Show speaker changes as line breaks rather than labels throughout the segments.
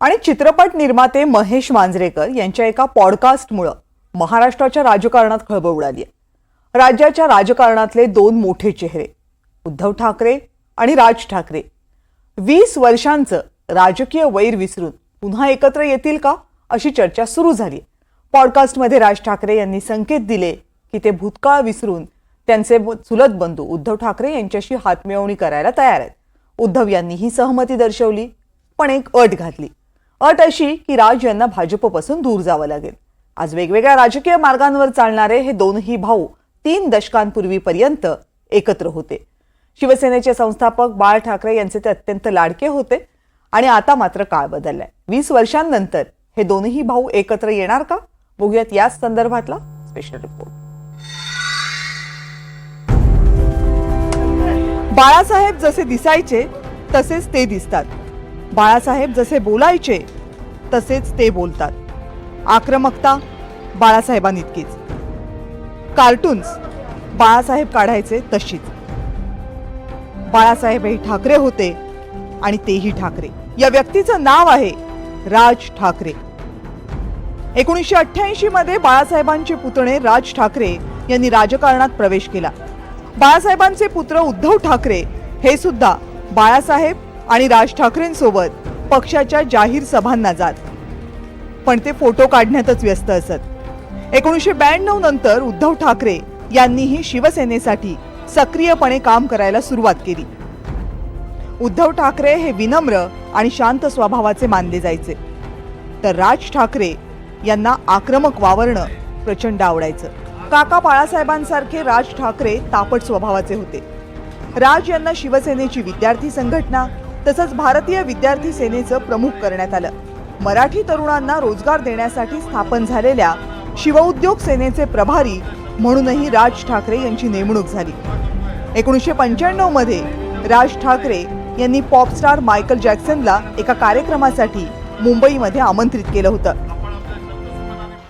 आणि चित्रपट निर्माते महेश मांजरेकर यांच्या एका पॉडकास्टमुळं महाराष्ट्राच्या राजकारणात खळबळ उडाली आहे राज्याच्या राजकारणातले दोन मोठे चेहरे उद्धव ठाकरे आणि राज ठाकरे. वीस वर्षांचं राजकीय वैर विसरून पुन्हा एकत्र येतील का अशी चर्चा सुरू झाली पॉडकास्टमध्ये राज ठाकरे यांनी संकेत दिले की ते भूतकाळ विसरून त्यांचे चुलत बंधू उद्धव ठाकरे यांच्याशी हातमिळवणी करायला तयार आहेत. उद्धव यांनी ही सहमती दर्शवली पण एक अट घातली. अट अशी की राज यांना भाजपपासून दूर जावं लागेल. आज वेगवेगळ्या राजकीय मार्गांवर चालणारे हे दोनही भाऊ तीन दशकांपूर्वीपर्यंत एकत्र होते. शिवसेनेचे संस्थापक बाळ ठाकरे यांचे ते अत्यंत लाडके होते आणि आता मात्र काळ बदललाय. वीस वर्षांनंतर हे दोनही भाऊ एकत्र येणार का? बघूयात याच संदर्भातला स्पेशल रिपोर्ट बाळासाहेब जसे दिसायचे तसेच ते दिसतात. बाळासाहेब जसे बोलायचे तसेच ते बोलतात. आक्रमकता बाळासाहेबांइतकीच. कार्टून्स बाळासाहेब काढायचे तशीच. बाळासाहेब हे ठाकरे होते आणि तेही ठाकरे. या व्यक्तीचं नाव आहे राज ठाकरे. एकोणीसशे अठ्ठ्याऐंशी मध्ये बाळासाहेबांचे पुतणे राज ठाकरे यांनी राजकारणात प्रवेश केला. बाळासाहेबांचे पुत्र उद्धव ठाकरे हे सुद्धा बाळासाहेब आणि राज ठाकरेंसोबत पक्षाच्या जाहीर सभांना जात. पण ते फोटो काढण्यातच व्यस्त असत. एकोणीसशे ब्याण्णव नंतर उद्धव ठाकरे यांनीही शिवसेनेसाठी सक्रियपणे काम करायला सुरुवात केली. उद्धव ठाकरे हे विनम्र आणि शांत स्वभावाचे मानले जायचे. तर राज ठाकरे यांना आक्रमक वावरणं प्रचंड आवडायचं. काका बाळासाहेबांसारखे राज ठाकरे तापट स्वभावाचे होते. राज यांना शिवसेनेची विद्यार्थी संघटना तसंच भारतीय विद्यार्थी सेनेचं प्रमुख करण्यात आलं. मराठी तरुणांना रोजगार देण्यासाठी स्थापन झालेल्या शिवउद्योग सेनेचे प्रभारी म्हणूनही राज ठाकरे यांची नेमणूक झाली. एकोणीसशे पंच्याण्णवमध्ये राज ठाकरे यांनी पॉपस्टार मायकल जॅक्सनला एका कार्यक्रमासाठी मुंबईमध्ये आमंत्रित केलं होतं.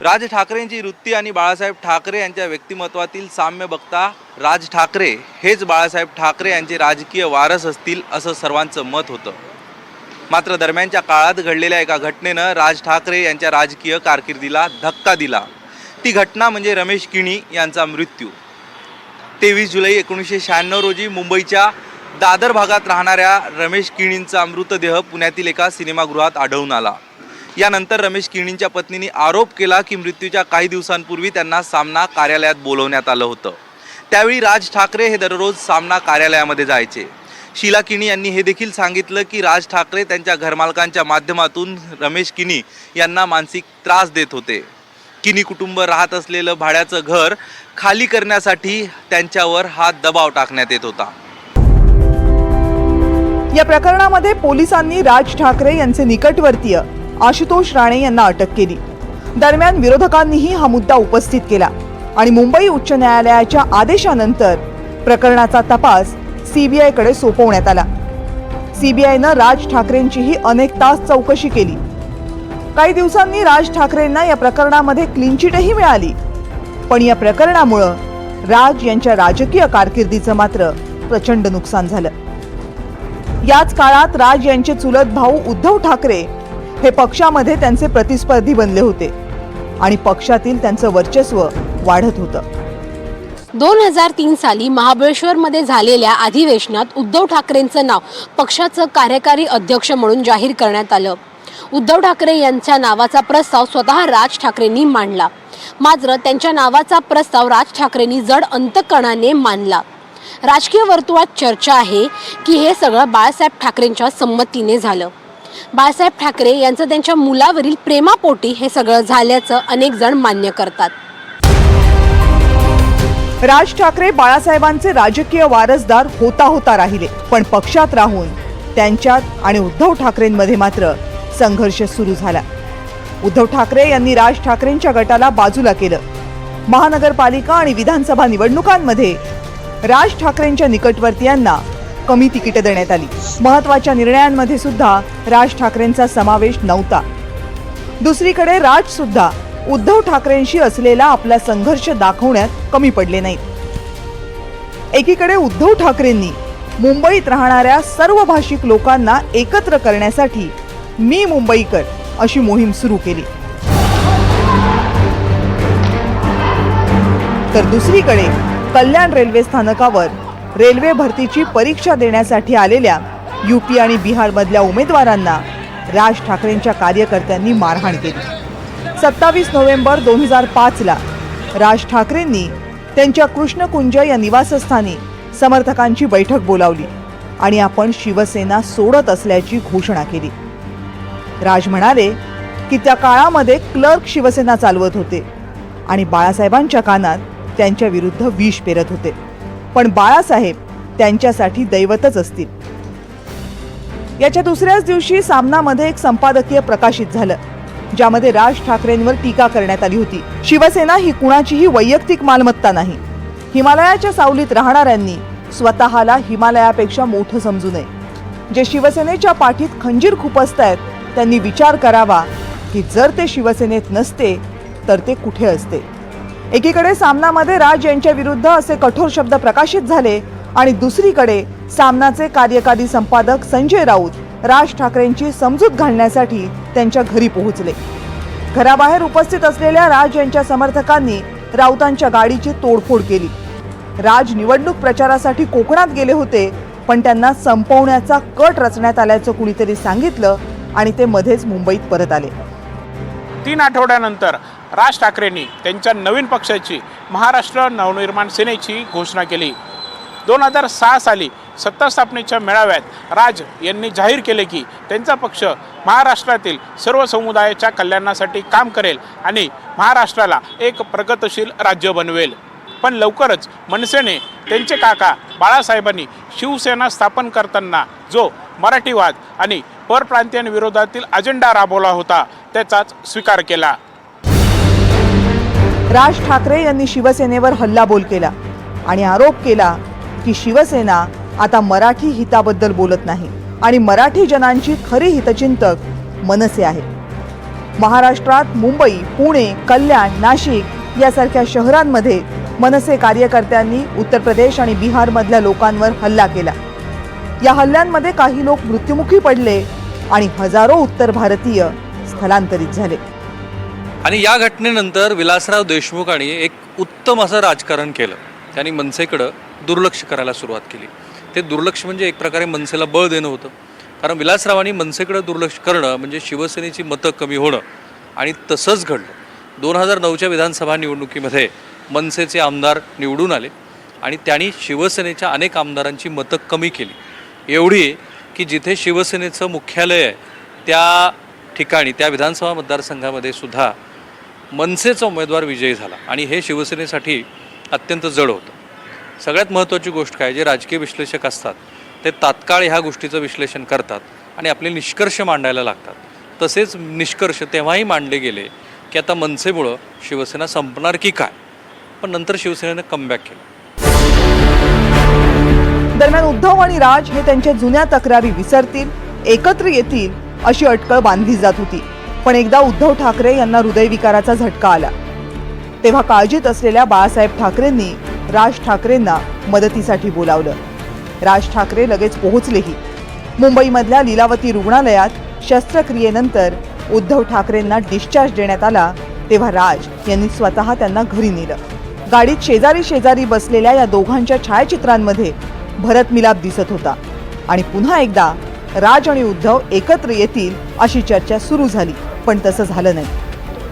राज ठाकरेंची वृत्ती आणि बाळासाहेब ठाकरे यांच्या व्यक्तिमत्वातील साम्य बघता राज ठाकरे हेच बाळासाहेब ठाकरे यांचे राजकीय वारस असतील असं सर्वांचं मत होतं. मात्र दरम्यानच्या काळात घडलेल्या एका घटनेनं राज ठाकरे यांच्या राजकीय कारकिर्दीला धक्का दिला. ती घटना म्हणजे रमेश किणी यांचा मृत्यू. तेवीस जुलै एकोणीसशे शहाण्णव रोजी मुंबईच्या दादर भागात राहणाऱ्या रमेश किणींचा मृतदेह पुण्यातील एका सिनेमागृहात आढळून आला. यानंतर रमेश किणींच्या पत्नीने आरोप केला की मृत्यूच्या काही दिवसांपूर्वी त्यांना सामना कार्यालयात बोलवण्यात आलं होतं. त्यावेळी राज ठाकरे हे दररोज सामना कार्यालयामध्ये जायचे. शीला किणी यांनी हे देखील सांगितलं की राज ठाकरे त्यांच्या घरमालकांच्या माध्यमातून रमेश किनी यांना मानसिक त्रास देत होते. किनी कुटुंब राहत असलेलं भाड्याचं घर खाली करण्यासाठी त्यांच्यावर हा दबाव टाकण्यात येत होता.
या प्रकरणामध्ये पोलिसांनी राज ठाकरे यांचे निकटवर्तीय आशुतोष राणे यांना अटक केली. दरम्यान विरोधकांनीही हा मुद्दा उपस्थित केला आणि मुंबई उच्च न्यायालयाच्या आदेशानंतर प्रकरणाचा तपास सीबीआयकडे सोपवण्यात आला. सीबीआयनं राज ठाकरेंचीही अनेक तास चौकशी केली. काही दिवसांनी राज ठाकरेंना या प्रकरणामध्ये क्लीन चिटही मिळाली. पण या प्रकरणामुळं राज यांच्या राजकीय कारकिर्दीचं मात्र प्रचंड नुकसान झालं. याच काळात राज यांचे चुलत भाऊ उद्धव ठाकरे हे पक्षामध्ये त्यांचे प्रतिस्पर्धी बनले होते आणि पक्षातील त्यांचं वर्चस्व वाढत होतं.
दोन हजार तीन साली महाबळेश्वरमध्ये झालेल्या अधिवेशनात उद्धव ठाकरेंचं नाव पक्षाचं कार्यकारी अध्यक्ष म्हणून जाहीर करण्यात आलं. उद्धव ठाकरे यांच्या नावाचा प्रस्ताव स्वतः राज ठाकरेंनी मांडला. मात्र त्यांच्या नावाचा प्रस्ताव राज ठाकरेंनी जड अंतकणाने मानला. राजकीय वर्तुळात चर्चा आहे की हे सगळं बाळासाहेब ठाकरेंच्या संमतीने झालं. बाळासाहेब ठाकरे यांचं त्यांच्या मुलावरील प्रेमापोटी हे सगळं झाल्याचं अनेक जण मान्य करतात.
राज ठाकरे बाळासाहेबांचे राजकीय वारसदार होता होता राहिले पण पक्षात राहून त्यांच्यात आणि उद्धव ठाकरेंमध्ये मात्र संघर्ष सुरू झाला. उद्धव ठाकरे यांनी राज ठाकरेंच्या गटाला बाजूला केलं. महानगरपालिका आणि विधानसभा निवडणुकांमध्ये राज ठाकरेंच्या निकटवर्तीयांना कमी तिकिटे देण्यात आली. महत्त्वाच्या निर्णयांमध्ये सुद्धा राज ठाकरेंचा समावेश नव्हता. दुसरीकडे राज सुद्धा उद्धव ठाकरेंशी असलेला आपला संघर्ष दाखवण्यात कमी पडले नाहीत एकीकडे उद्धव ठाकरेंनी मुंबईत राहणाऱ्या सर्व भाषिक लोकांना एकत्र करण्यासाठी मी मुंबईकर अशी मोहीम सुरू केली. तर दुसरीकडे कल्याण रेल्वे स्थानकावर रेल्वे भरतीची परीक्षा देण्यासाठी आलेल्या यूपी आणि बिहारमधल्या उमेदवारांना राज ठाकरेंच्या कार्यकर्त्यांनी मारहाण केली. सत्तावीस नोव्हेंबर दोन हजार पाचला राज ठाकरेंनी त्यांच्या कृष्णकुंज या निवासस्थानी समर्थकांची बैठक बोलावली आणि आपण शिवसेना सोडत असल्याची घोषणा केली. राज म्हणाले की त्या काळामध्ये क्लर्क शिवसेना चालवत होते आणि बाळासाहेबांच्या कानात त्यांच्या विरुद्ध विष पेरत होते. पण बाळासाहेब त्यांच्यासाठी दैवतच असतील. याच्या दुसऱ्याच दिवशी सामनामध्ये एक संपादकीय प्रकाशित झालं ज्यामध्ये राज ठाकरेंवर टीका करण्यात आली होती. शिवसेना ही कुणाचीही वैयक्तिक मालमत्ता नाही. हिमालयाच्या सावलीत राहणाऱ्यांनी स्वतःला हिमालयापेक्षा मोठं समजू नये. जे शिवसेनेच्या पाठीत खंजीर खुपसतायत त्यांनी विचार करावा की जर ते शिवसेनेत नसते तर ते कुठे असते? एकीकडे सामनामध्ये राज यांच्या विरुद्ध असे कठोर शब्द प्रकाशित झाले आणि दुसरीकडे सामनाचे कार्यकारी संपादक संजय राऊत राज ठाकरेंची समजूत घालण्यासाठी त्यांच्या घरी पोहोचले. घराबाहेर उपस्थित असलेल्या राज यांच्या समर्थकांनी राऊतांच्या गाडीची तोडफोड केली. राज निवडणूक प्रचारासाठी कोकणात गेले होते पण त्यांना संपवण्याचा कट रचण्यात आल्याचं कुणीतरी सांगितलं आणि ते मध्येच मुंबईत परत आले.
तीन आठवड्यानंतर राज ठाकरेंनी त्यांच्या नवीन पक्षाची महाराष्ट्र नवनिर्माण सेनेची घोषणा केली. दोन हजार सहा साली सत्ता स्थापनेच्या मेळाव्यात राज यांनी जाहीर केले की त्यांचा पक्ष महाराष्ट्रातील सर्व समुदायाच्या कल्याणासाठी काम करेल आणि महाराष्ट्राला एक प्रगतशील राज्य बनवेल. पण लवकरच मनसेने त्यांचे काका बाळासाहेबांनी शिवसेना स्थापन करताना जो मराठीवाद आणि परप्रांतीयांविरोधातील अजेंडा राबवला होता त्याचाच स्वीकार केला.
राज ठाकरे यांनी शिवसेनेवर हल्लाबोल केला आणि आरोप केला की शिवसेना आता मराठी हिताबद्दल बोलत नाही आणि मराठी जनांची खरी हितचिंतक मनसे आहे महाराष्ट्रात मुंबई पुणे कल्याण नाशिक यासारख्या शहरांमध्ये मनसे कार्यकर्त्यांनी उत्तर प्रदेश आणि बिहारमधल्या लोकांवर हल्ला केला. या हल्ल्यांमध्ये काही लोक मृत्युमुखी पडले आणि हजारो उत्तर भारतीय स्थलांतरित झाले.
आणि या घटनेनंतर विलासराव देशमुखांनी एक उत्तम असं राजकारण केलं. त्यांनी मनसेकडं दुर्लक्ष करायला सुरुवात केली. ते दुर्लक्ष म्हणजे एक प्रकारे मनसेला बळ देणं होतं. कारण विलासरावांनी मनसेकडं दुर्लक्ष करणं म्हणजे शिवसेनेची मतं कमी होणं आणि तसंच घडलं. दोन हजार नऊच्या विधानसभा निवडणुकीमध्ये मनसेचे आमदार निवडून आले आणि त्यांनी शिवसेनेच्या अनेक आमदारांची मतं कमी केली. एवढी की जिथे शिवसेनेचं मुख्यालय आहे त्या ठिकाणी त्या विधानसभा मतदारसंघामध्ये सुद्धा मनसेचा उमेदवार विजयी झाला आणि हे शिवसेनेसाठी अत्यंत जड होतं. सगळ्यात महत्त्वाची गोष्ट काय जे राजकीय विश्लेषक असतात ते तात्काळ ह्या गोष्टीचं विश्लेषण करतात आणि आपले निष्कर्ष मांडायला लागतात. तसेच निष्कर्ष तेव्हाही मांडले गेले की आता मनसेमुळं शिवसेना संपणार की काय? पण नंतर शिवसेनेनं कमबॅक केलं.
दरम्यान उद्धव आणि राज हे त्यांच्या जुन्या तक्रारी विसरतील एकत्र येतील अशी अटकळ बांधली जात होती. पण एकदा उद्धव ठाकरे यांना हृदयविकाराचा झटका आला. तेव्हा काळजीत असलेल्या बाळासाहेब ठाकरेंनी राज ठाकरेंना मदतीसाठी बोलावलं. राज ठाकरे लगेच पोहोचलेही. मुंबईमधल्या लीलावती रुग्णालयात शस्त्रक्रियेनंतर उद्धव ठाकरेंना डिस्चार्ज देण्यात आला तेव्हा राज यांनी स्वतः त्यांना घरी नेलं. गाडीत शेजारी शेजारी बसलेल्या या दोघांच्या छायाचित्रांमध्ये भरत मिलाप दिसत होता. आणि पुन्हा एकदा राज आणि उद्धव एकत्र येतील अशी चर्चा सुरू झाली पण तसं झालं नाही.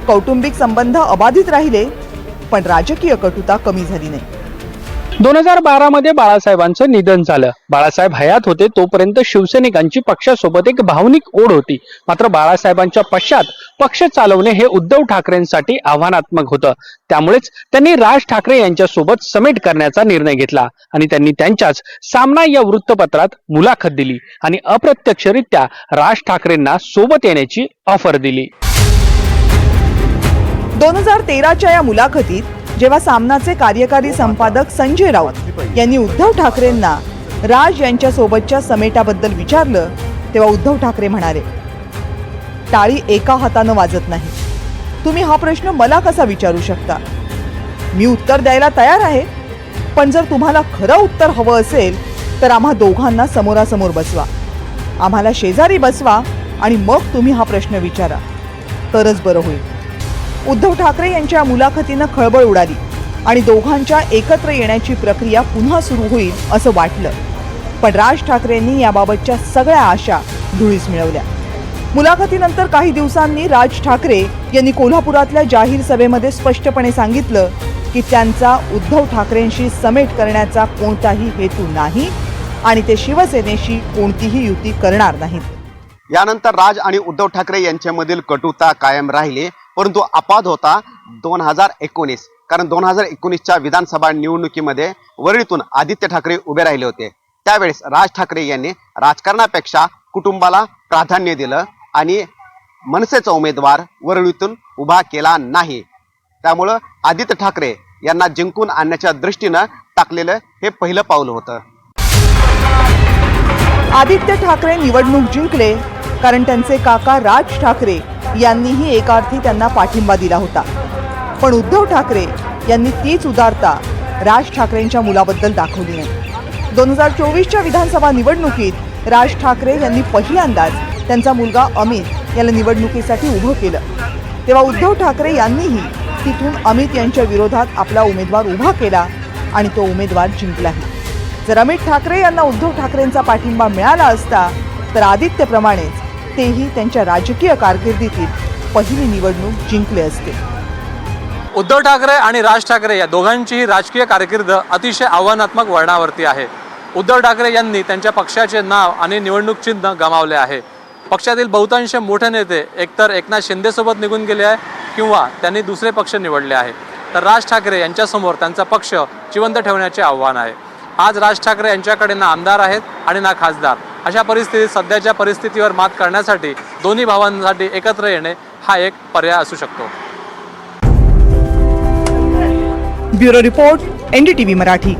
कौटुंबिक संबंध अबाधित राहिले पण राजकीय कटुता कमी झाली नाही.
दोन हजार बारा मध्ये बाळासाहेबांचं निधन झालं. बाळासाहेब हयात होते तोपर्यंत शिवसैनिकांची पक्षासोबत एक भावनिक ओढ होती. मात्र बाळासाहेबांच्या पश्चात पक्ष चालवणे हे उद्धव ठाकरेंसाठी आव्हानात्मक होतं. त्यामुळेच त्यांनी राज ठाकरे यांच्यासोबत समेट करण्याचा निर्णय घेतला आणि त्यांनी त्यांच्याच सामना या वृत्तपत्रात मुलाखत दिली आणि अप्रत्यक्षरित्या राज ठाकरेंना सोबत येण्याची ऑफर दिली.
दोन हजार तेराच्या या मुलाखतीत जेव्हा सामनाचे कार्यकारी संपादक संजय राऊत यांनी उद्धव ठाकरेंना राज यांच्या सोबतच्या समेटाबद्दल विचारलं तेव्हा उद्धव ठाकरे म्हणाले टाळी एका हातानं वाजत नाही. तुम्ही हा प्रश्न मला कसा विचारू शकता? मी उत्तर द्यायला तयार आहे पण जर तुम्हाला खरं उत्तर हवं असेल तर आम्हा दोघांना समोरासमोर बसवा. आम्हाला शेजारी बसवा आणि मग तुम्ही हा प्रश्न विचारा. तरच बरं होईल. उद्धव ठाकरे यांच्या मुलाखतीनं खळबळ उडाली आणि दोघांच्या एकत्र येण्याची प्रक्रिया पुन्हा सुरू होईल असं वाटलं. पण राज ठाकरेंनी याबाबतच्या सगळ्या आशा धुळीस मिळवल्या. मुलाखतीनंतर काही दिवसांनी राज ठाकरे यांनी कोल्हापुरातल्या जाहीर सभेमध्ये स्पष्टपणे सांगितलं की त्यांचा उद्धव ठाकरेंशी समेट करण्याचा कोणताही हेतू नाही आणि ते शिवसेनेशी कोणतीही युती करणार नाहीत.
यानंतर राज आणि उद्धव ठाकरे यांच्यामधील कटुता कायम राहिली. परंतु अपवाद होता दोन हजार एकोणीस. कारण दोन हजार एकोणीसच्या विधानसभा निवडणुकीमध्ये वरळीतून आदित्य ठाकरे उभे राहिले होते. त्यावेळेस राज ठाकरे यांनी राजकारणापेक्षा कुटुंबाला प्राधान्य दिलं आणि मनसेचा उमेदवार वरळीतून उभा केला नाही. त्यामुळं आदित्य ठाकरे यांना जिंकून आणण्याच्या दृष्टीनं टाकलेलं हे पहिलं पाऊल होतं.
आदित्य ठाकरे निवडणूक जिंकले कारण त्यांचे काका राज ठाकरे यांनीही एका अर्थी त्यांना पाठिंबा दिला होता. पण उद्धव ठाकरे यांनी तीच उदारता राज ठाकरेंच्या मुलाबद्दल दाखवली नाही. दोन हजार चोवीसच्या विधानसभा निवडणुकीत राज ठाकरे यांनी पहिल्यांदाच त्यांचा मुलगा अमित याला निवडणुकीसाठी उभं केलं. तेव्हा उद्धव ठाकरे यांनीही तिथून अमित यांच्या विरोधात आपला उमेदवार उभा केला आणि तो उमेदवार जिंकलाही. जर अमित ठाकरे यांना उद्धव ठाकरेंचा पाठिंबा मिळाला असता तर आदित्यप्रमाणेच तेही त्यांच्या राजकीय कारकिर्दीतील पहिली निवडणूक जिंकले असते.
उद्धव ठाकरे आणि राज ठाकरे या दोघांचीही राजकीय कारकीर्द अतिशय आव्हानात्मक वळणावरती आहे. उद्धव ठाकरे यांनी त्यांच्या पक्षाचे नाव आणि निवडणूक चिन्ह गमावले आहे. पक्षातील बहुतांश मोठे नेते एकतर एकनाथ शिंदेसोबत निघून गेले आहे किंवा त्यांनी दुसरे पक्ष निवडले आहे. तर राज ठाकरे यांच्यासमोर त्यांचा पक्ष जिवंत ठेवण्याचे आव्हान आहे. आज राज ठाकरे यांच्याकडे ना आमदार आहेत आणि ना खासदार. अशा परिस्थितीत सध्याच्या परिस्थितीवर मात करण्यासाठी दोन्ही भावांसाठी एकत्र येणे हा एक पर्याय असू शकतो.
Bureau report NDTV Marathi.